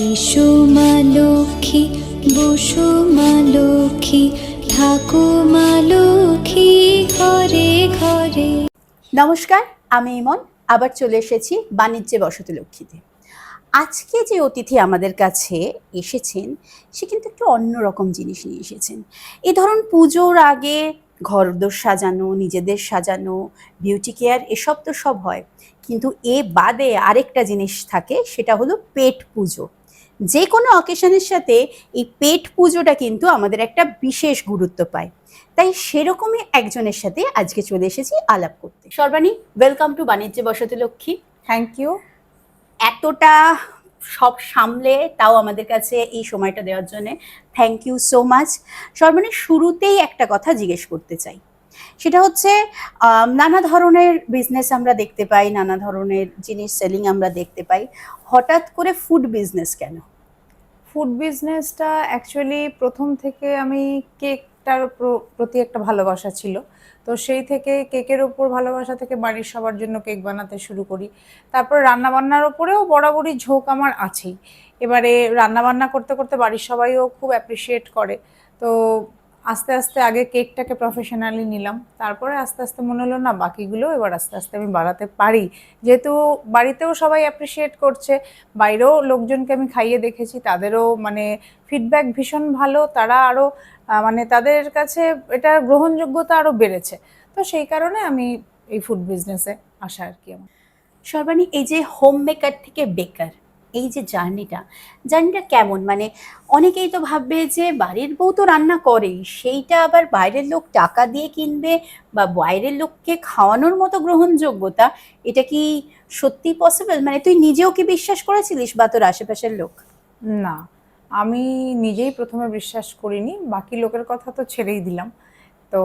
এসো লক্ষ্মী, বসো মা লক্ষ্মী, থাকো মা লক্ষ্মী ঘরে ঘরে। নমস্কার, আমি ইমন, আবার চলে এসেছি বাণিজ্যে বসতি লক্ষ্মীতে। আজকে যে অতিথি আমাদের কাছে এসেছেন, সে কিন্তু একটু অন্যরকম জিনিস নিয়ে এসেছেন। এ ধরুন পুজোর আগে ঘরদোর সাজানো, নিজেদের সাজানো বিউটি কেয়ার এসব তো সব হয়। কিন্তু এ বাদে আরেকটা জিনিস থাকে, সেটা হলো পেট পুজো। যে কোনো অকেশনের সাথে এই পেট পুজোটা কিন্তু আমাদের একটা বিশেষ গুরুত্ব পায়। তাই সেরকমই একজনের সাথে আজকে চলে এসেছি আলাপ করতে। সর্বাণী ওয়েলকাম টু বাণিজ্য বসতি লক্ষ্মী। থ্যাংক ইউ এতটা সব সামলে তাও আমাদের কাছে এই সময়টা দেওয়ার জন্য thank you so much Sarbani শুরুতেই একটা কথা জিজ্ঞেস করতে চাই। সেটা হচ্ছে নানা ধরনের বিজনেস আমরা দেখতে পাই নানা ধরনের জিনিস সেলিং আমরা দেখতে পাই। হঠাৎ করে ফুড বিজনেস কেন? ফুড বিজনেসটা অ্যাকচুয়ালি প্রথম থেকে আমি কেকটার প্রতি একটা ভালোবাসা ছিল। তো সেই থেকে কেকের ওপর ভালোবাসা থেকে বাড়ির সবার জন্য কেক বানাতে শুরু করি। তারপর রান্নাবান্নার ওপরেও বরাবরই ঝোঁক আমার আছেই। এবারে রান্নাবান্না করতে করতে বাড়ির সবাইও খুব অ্যাপ্রিসিয়েট করে। তো আস্তে আস্তে আগে কেকটাকে প্রফেশনালি নিলাম। তারপরে আস্তে আস্তে মনে হলো, না, বাকিগুলো এবার আস্তে আস্তে আমি বাড়াতে পারি। যেহেতু বাড়িতেও সবাই অ্যাপ্রিসিয়েট করছে, বাইরেও লোকজনকে আমি খাইয়ে দেখেছি, তাদেরও মানে ফিডব্যাক ভীষণ ভালো। তারা আরও মানে তাদের কাছে এটা গ্রহণযোগ্যতা আরও বেড়েছে। তো সেই কারণে আমি এই ফুড বিজনেসে আসা আর কি আমার। সর্বাণী, এই যে হোম মেকার থেকে বেকার এই যে জার্নিটা জার্নিটা কেমন? মানে অনেকেই তো ভাববে যে বাড়ির বউ তো রান্না করেই, সেইটা আবার বাইরের লোক টাকা দিয়ে কিনবে বা বাইরের লোককে খাওয়ানোর মতো গ্রহণযোগ্যতা, এটা কি সত্যি পসিবল মানে তুই নিজেও কি বিশ্বাস করেছিলিস বা তোর আশেপাশের লোক? না, আমি নিজেই প্রথমে বিশ্বাস করিনি, বাকি লোকের কথা তো ছেড়েই দিলাম। তো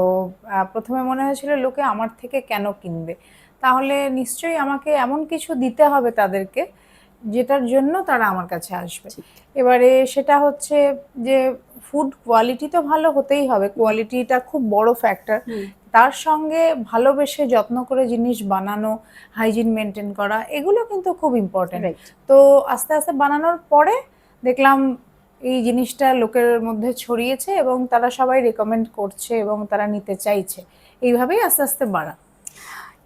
প্রথমে মনে হয়েছিল লোকে আমার থেকে কেন কিনবে? তাহলে নিশ্চয়ই আমাকে এমন কিছু দিতে হবে তাদেরকে যেটার জন্য তারা আমার কাছে আসবে। এবারে সেটা হচ্ছে যে ফুড কোয়ালিটি তো ভালো হতেই হবে কোয়ালিটিটা খুব বড় ফ্যাক্টর তার সঙ্গে ভালোবেসে যত্ন করে জিনিস বানানো হাইজিন মেনটেন করা এগুলো কিন্তু খুব ইম্পর্টেন্ট তো আস্তে আস্তে বানানোর পরে দেখলাম এই জিনিসটা লোকের মধ্যে ছড়িয়েছে এবং তারা সবাই রেকমেন্ড করছে এবং তারা নিতে চাইছে। এইভাবেই আস্তে আস্তে বাড়া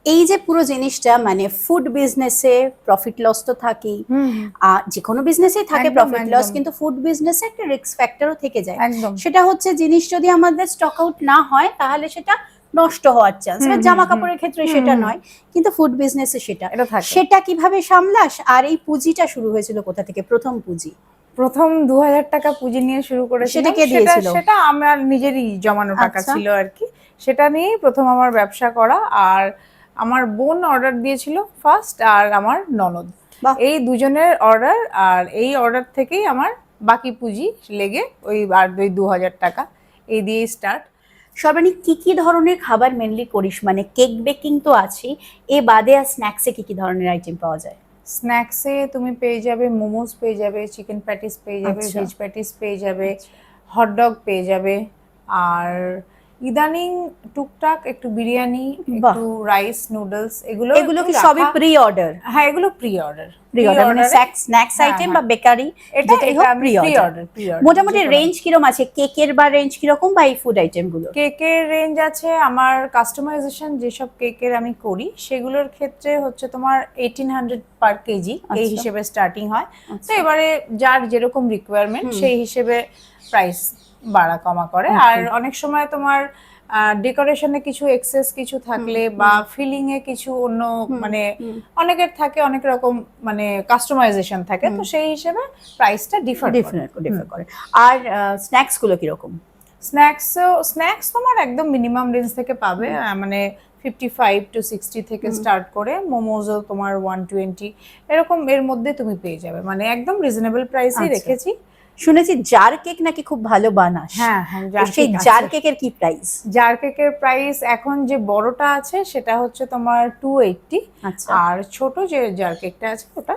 এই যে পুরো জিনিসটা মানে ফুড বিজনেসে প্রফিট লস তো থাকেই। আর যে কোনো বিজনেসেই থাকে প্রফিট লস কিন্তু ফুড বিজনেসে একটা রিস্ক ফ্যাক্টরও থেকে যায়। সেটা হচ্ছে জিনিস যদি আমাদের স্টক আউট না হয় তাহলে সেটা নষ্ট হওয়ার চান্স জামা কাপড়ের ক্ষেত্রে সেটা নয় কিন্তু ফুড বিজনেসে সেটা। এটা সেটা কীভাবে সামলাস? আর এই পুঁজিটা শুরু হয়েছিল কোথা থেকে? প্রথম পুঁজি। প্রথম দু হাজার টাকা পুঁজি নিয়ে শুরু করেছিলাম। সেটা কে দিয়েছিল? সেটা আমার নিজেরই জমানো টাকা আচ্ছা। ছিল আর কি। সেটা নিয়েই প্রথম আমার ব্যবসা করা। আর আমার বোন অর্ডার দিয়েছিল ফার্স্ট আর আমার ননদ। এই দুজনের অর্ডার আর এই অর্ডার থেকেই আমার বাকি পুঁজি লেগে ওই আর ওই দু হাজার টাকা। এই দিয়েই স্টার্ট সর্বাণী কি কি ধরনের খাবার মেনলি করিস? মানে কেক বেকিং তো আছে এ বাদে আর স্ন্যাক্সে কি কি ধরনের আইটেম পাওয়া যায়? স্ন্যাক্সে তুমি পেয়ে যাবে মোমোস পেয়ে যাবে চিকেন প্যাটিস পেয়ে যাবে আচ্ছা। ভেজ প্যাটিস পেয়ে যাবে হটডগ পেয়ে যাবে আর ইদানিং টুকটাক একটু বিরিয়ানি একটু রাইস নুডলস এগুলো এগুলো কি সবই প্রি অর্ডার হ্যাঁ এগুলো প্রি অর্ডার প্রি অর্ডার মানে স্ন্যাক্স হ্যাঁ, আইটেম। বা বেকারি এটা যেটাই হোক প্রি অর্ডার মোটামুটি রেঞ্জ কীরকম আছে? কেকের বা রেঞ্জ কীরকম বা এই ফুড আইটেমগুলো? কেকের রেঞ্জ আছে আমার কাস্টমাইজেশন যেসব কেকের আমি করি সেগুলোর ক্ষেত্রে হচ্ছে তোমার এইটিন হান্ড্রেড পার কেজি এই আচ্ছা। হিসেবে স্টার্টিং হয়। তো আচ্ছা। এবারে যার যেরকম রিকোয়ারমেন্ট সেই হিসেবে প্রাইস বাড়া কমা করে। আর অনেক সময় তোমার ডেকোরেশনে কিছু এক্সেস কিছু থাকলে বা ফিলিং এ কিছু অন্য মানে অনেকের থাকে অনেক রকম মানে কাস্টমাইজেশন থাকে। তো সেই হিসেবে প্রাইসটা ডিফার ডিফারেন্ট ডিফার করে। আর স্ন্যাক্সগুলো কীরকম? স্ন্যাক্স স্ন্যাক্স তোমার একদম মিনিমাম রেঞ্জ থেকে পাবে। মানে ফিফটি ফাইভ টু সিক্সটি থেকে স্টার্ট করে। মোমোজও তোমার ওয়ান টোয়েন্টি এরকম এর মধ্যে তুমি পেয়ে যাবে। মানে একদম রিজনেবল প্রাইসেই আচ্ছা। রেখেছি। শুনেছি জার কেক নাকি খুব ভালো বানাস। হ্যাঁ হ্যাঁ সেই জার কেকের কি প্রাইস জার কেকের প্রাইস এখন যে বড়টা আছে সেটা হচ্ছে তোমার টু এইটটি আচ্ছা। আর ছোট যে জার কেকটা আছে ওটা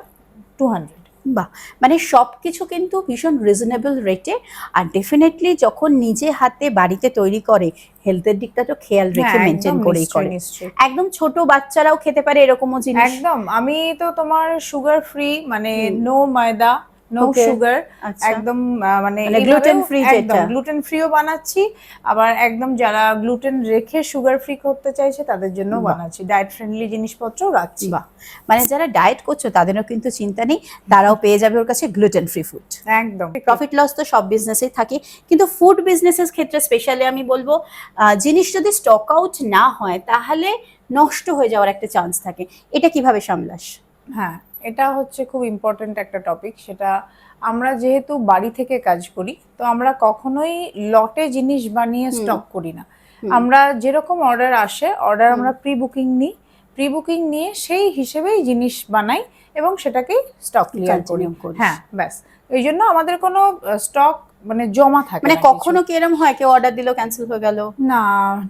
টু হান্ড্রেড বাহ মানে সব কিছু কিন্তু ভীষণ রিজনেবল রেটে আর ডেফিনেটলি যখন নিজে হাতে বাড়িতে তৈরি করে হেলথের দিকটা তো খেয়াল হ্যাঁ, রেখে মেনটেন করেই করে। একদম ছোট বাচ্চারাও খেতে পারে এরকমও জিনিস। একদম আমি তো তোমার সুগার ফ্রি মানে নো ময়দা নো. সুগার আচ্ছা। একদম মানে মানে gluten free যেটা। গ্লুটেন ফ্রিও বানাচ্ছি আবার একদম যারা গ্লুটেন রেখে সুগার ফ্রি করতে চাইছে তাদের জন্য বানাচ্ছি। ডায়েট ফ্রেন্ডলি জিনিসপত্রও রাখছি। মানে যারা ডায়েট করছ তাদেরও কিন্তু চিন্তা নেই তারাও পেয়ে যাবে ওর কাছে গ্লুটেন ফ্রি ফুড একদম। প্রফিট লস তো সব বিজনেসেই থাকে কিন্তু ফুড বিজনেসের ক্ষেত্রে স্পেশালি আমি বলব জিনিস যদি স্টক আউট না হয় তাহলে নষ্ট হয়ে যাওয়ার একটা চান্স থাকে। এটা কীভাবে সামলাস? হ্যাঁ। এটা হচ্ছে খুব ইম্পর্ট্যান্ট একটা টপিক সেটা আমরা যেহেতু বাড়ি থেকে কাজ করি তো আমরা কখনোই লটে জিনিস বানিয়ে স্টক করি না। আমরা যেরকম অর্ডার আসে অর্ডার আমরা প্রি বুকিং নিই প্রি বুকিং নিয়ে সেই হিসেবেই জিনিস বানাই এবং সেটাকেই স্টক ক্লিয়ার করি। হ্যাঁ ব্যাস। এই জন্য আমাদের কোনো স্টক মানে জমা থাকে মানে কখনো কি এরকম হয়? কেউ অর্ডার দিল ক্যান্সেল হয়ে গেল? না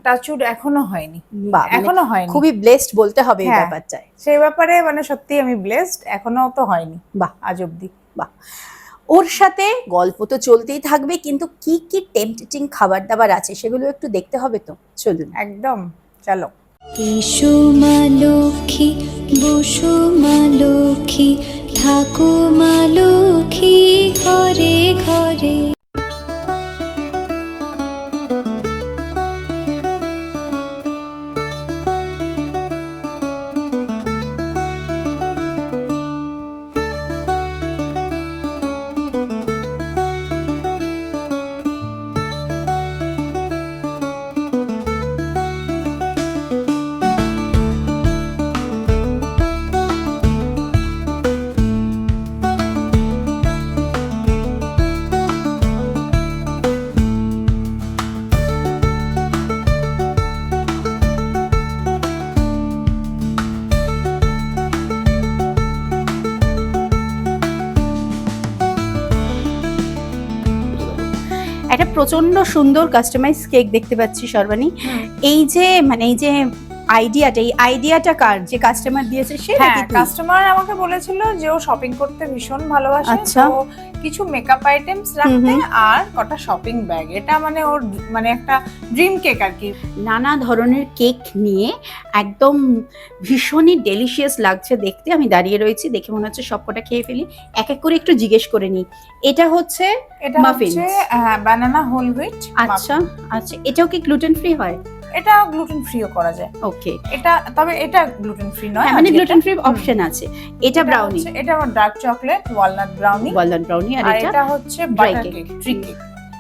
টাচুড এখনও হয়নি। বা এখনও হয়নি। খুবই ব্লেসড বলতে হবে এই হ্যাঁ। ব্যাপারটায়। সেই ব্যাপারে মানে সত্যি আমি ব্লেসড এখনও তো হয়নি। বাহ। আজ অবধি। বাহ। ওর সাথে গল্প তো চলতেই থাকবে কিন্তু কি কি টেম্পটিং খাবার দাবার আছে সেগুলো একটু দেখতে হবে তো? চলুন। একদম চলো। এসো মা লক্ষ্মী বসো মা লক্ষ্মী থাকো মা লক্ষ্মী ঘরে ঘরে। একটা প্রচণ্ড সুন্দর কাস্টমাইজ কেক দেখতে পাচ্ছি সর্বাণী। এই যে মানে এই যে আইডিয়াটা এই আইডিয়াটা কার? যে কাস্টমার দিয়েছে সে হ্যাঁ কাস্টমার আমাকে বলেছিল যে ও শপিং করতে ভীষণ ভালোবাসে আচ্ছা। তো কিছু মেকআপ আইটেমস রাখতে আর কটা শপিং ব্যাগ এটা মানে ওর মানে একটা ড্রিম কেক আর কি। নানা ধরনের কেক নিয়ে একদম ভীষণই ডেলিশিয়াস লাগছে দেখতে। আমি দাঁড়িয়ে রয়েছি দেখে মনে হচ্ছে সবকটা খেয়ে ফেলি। এক এক করে একটু জিজ্ঞেস করে নিই। এটা হচ্ছে এটা. হচ্ছে ব্যানানা হোল হুইট আচ্ছা আচ্ছা এটাও কি গ্লুটেন ফ্রি হয়? এটা গ্লুটেন ফ্রিও করা যায়। ওকে এটা তবে এটা গ্লুটেন ফ্রি নয় হ্যাঁ মানে গ্লুটেন ফ্রি অপশন আছে। এটা ব্রাউনি এটা আমার dark chocolate walnut brownie walnut brownie আর এটা হচ্ছে butter cake tree cake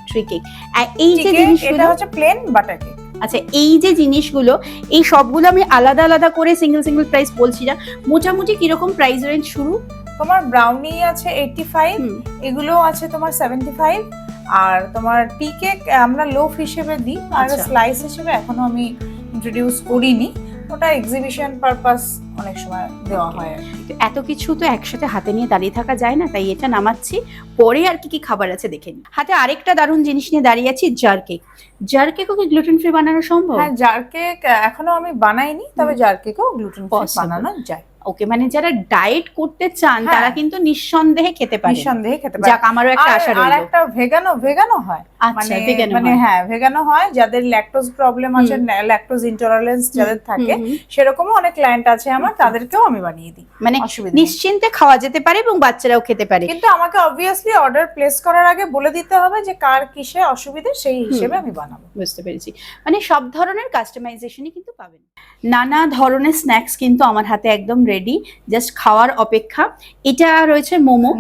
tree cake আর এই যে এটা হচ্ছে প্লেন বাটার কেক আচ্ছা এই যে জিনিসগুলো এই সবগুলো আমি আলাদা আলাদা করে সিঙ্গেল সিঙ্গেল প্রাইস বলছি না। মোটামুটি কীরকম প্রাইস রেঞ্জ শুরু? তোমার ব্রাউনি আছে এইটটি ফাইভ এগুলো আছে তোমার সেভেন্টি ফাইভ আর তোমার টি কেক আমরা লোফ হিসেবে দিই আর আচ্ছা। স্লাইস হিসেবে এখনও আমি ইন্ট্রোডিউস করিনি। ওটা এক্সিবিশন পারপাস অনেক সময় দেওয়া হয়। এত কিছু তো একসাথে হাতে নিয়ে দাঁড়িয়ে থাকা যায় না তাই এটা নামাচ্ছি। পরে আর কি কি খাবার আছে দেখে নিই। হাতে আরেকটা দারুণ জিনিস নিয়ে দাঁড়িয়ে আছি জার কেক জার কেকও কি গ্লুটেন ফ্রি বানানো সম্ভব? হ্যাঁ জার কেক এখনও আমি বানাইনি তবে জার কেকও গ্লুটেন Possible. বানানো যায়। ওকে মানে যারা ডায়েট করতে চান হ্যাঁ। তারা কিন্তু নিঃসন্দেহে খেতে পারে নিঃসন্দেহে খেতে পারে যাক আমারও একটা আশা আর একটা ভেগানো ভেগানো হয়। আচ্ছা মানে মানে হ্যাঁ। ভেগানো হয় যাদের ল্যাকটোজ প্রবলেম আছে ল্যাকটোজ ইন্টলারেন্স যাদের থাকে। সেরকমও অনেক ক্লায়েন্ট আছে আমার তাদেরকেও আমি বানিয়ে দিই। মানে নিশ্চিন্তে খাওয়া যেতে পারে এবং বাচ্চারাও খেতে পারে। কিন্তু আমাকে অবভিয়াসলি অর্ডার প্লেস করার আগে বলে দিতে হবে যে কার কিসে অসুবিধে সেই হিসেবে আমি বানাবো। বুঝতে পেরেছি। মানে সব ধরনের কাস্টমাইজেশনই কিন্তু পাবেন। নানা ধরনের স্ন্যাক্স কিন্তু আমার হাতে একদম রেডি জাস্ট খাওয়ার অপেক্ষা। এটা রয়েছে মোমো।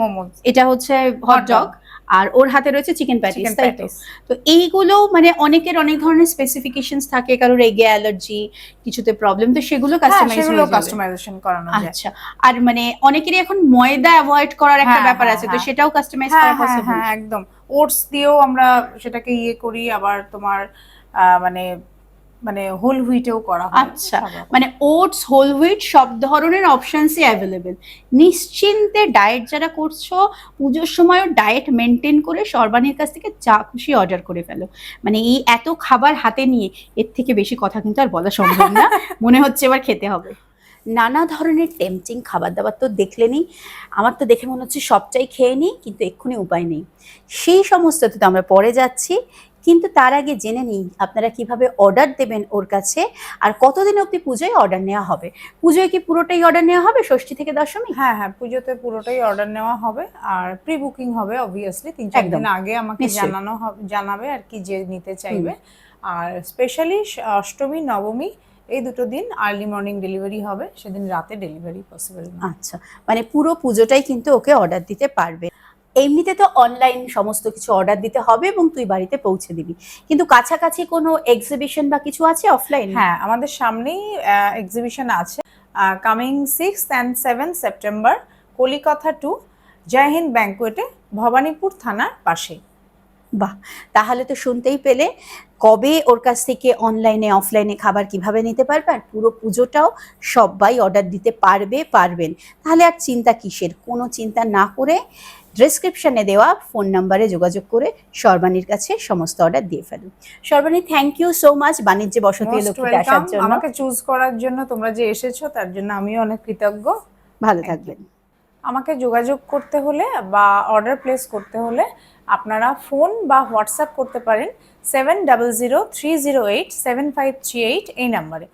এটা হচ্ছে হট Hot ডগ dog। আর ওর হাতে রয়েছে চিকেন প্যাটিস তাই তো? তো এইগুলো মানে অনেকের অনেক ধরনের স্পেসিফিকেশনস থাকে কারোর এগে অ্যালার্জি কিছুতে প্রবলেম তো সেগুলো কাস্টমাইজ সেগুলো হয়ে কাস্টমাইজেশন করানো আচ্ছা আর মানে অনেকেরই এখন ময়দা অ্যাভয়েড করার একটা হ্যাঁ, ব্যাপার হ্যাঁ, আছে তো। সেটাও কাস্টমাইজ করা পসিবল হ্যাঁ একদম। ওটস দিয়েও আমরা সেটাকে ইয়ে করি আবার তোমার মানে মানে হোল হুইটেও করা হয়। আচ্ছা, মানে ওটস হোল হুইট সব ধরনের অপশনসই অ্যাভেলেবেল নিশ্চিন্তে ডায়েট যারা করছ পুজোর সময়ও ডায়েট মেনটেন করে সর্বাণীর কাছ থেকে যা খুশি অর্ডার করে ফেলো। মানে এই এত খাবার হাতে নিয়ে এর থেকে বেশি কথা কিন্তু আর বলা সম্ভব না। মনে হচ্ছে এবার খেতে হবে। নানা ধরনের টেম্পটিং খাবার দাবার তো দেখলে নেই। আমার তো দেখে মনে হচ্ছে সবটাই খেয়ে নিই কিন্তু এক্ষুনি উপায় নেই। সেই সমস্ততে তো আমরা পরে যাচ্ছি। কিন্তু তার আগে জেনে নিই আপনারা কীভাবে অর্ডার দেবেন ওর কাছে আর কতদিন অবধি পুজোয় অর্ডার নেওয়া হবে। পুজোয় কি পুরোটাই অর্ডার নেওয়া হবে ষষ্ঠী থেকে দশমী? হ্যাঁ হ্যাঁ পুজোতে পুরোটাই অর্ডার নেওয়া হবে আর প্রি বুকিং হবে অবভিয়াসলি তিন চার দিন আগে আমাকে জানানো হবে জানাবে আর কি যে নিতে চাইবে। আর স্পেশালি অষ্টমী নবমী এই দুটো দিন আর্লি মর্নিং ডেলিভারি হবে সেদিন রাতে ডেলিভারি পসিবল না। আচ্ছা মানে পুরো পুজোটাই কিন্তু ওকে অর্ডার দিতে পারবে। এমনিতে তো অনলাইন সমস্ত কিছু অর্ডার দিতে হবে এবং তুই বাড়িতে পৌঁছে দিবি। কিন্তু কাছাকাছি কোনো এক্সিবিশন বা কিছু আছে অফলাইন হ্যাঁ আমাদের সামনেই এক্সিবিশন আছে coming six and seven September Kolkata to Joy Hind ব্যাঙ্কুয়েটে Bhowanipore থানার পাশে। বাহ তাহলে তো শুনতেই পেলে কবে ওর কাছ থেকে অনলাইনে অফলাইনে খাবার কীভাবে নিতে পারবে? আর পুরো পুজোটাও সবাই অর্ডার দিতে পারবে পারবেন। তাহলে আর চিন্তা কিসের? কোনো চিন্তা না করে ডেসক্রিপশনে দেওয়া ফোন নাম্বারে যোগাযোগ করে সর্বাণীর কাছে সমস্ত অর্ডার দিয়ে ফেলুন Sarbani thank you so much বাণিজ্য বসতি লক্ষ্মীতে আসার জন্য। আমাকে চুজ করার জন্য তোমরা যে এসেছ তার জন্য আমিও অনেক কৃতজ্ঞ। ভালো থাকবেন। আমাকে যোগাযোগ করতে হলে বা অর্ডার প্লেস করতে হলে আপনারা ফোন বা হোয়াটসঅ্যাপ করতে পারেন seven double zero three zero eight seven five three eight এই নাম্বারে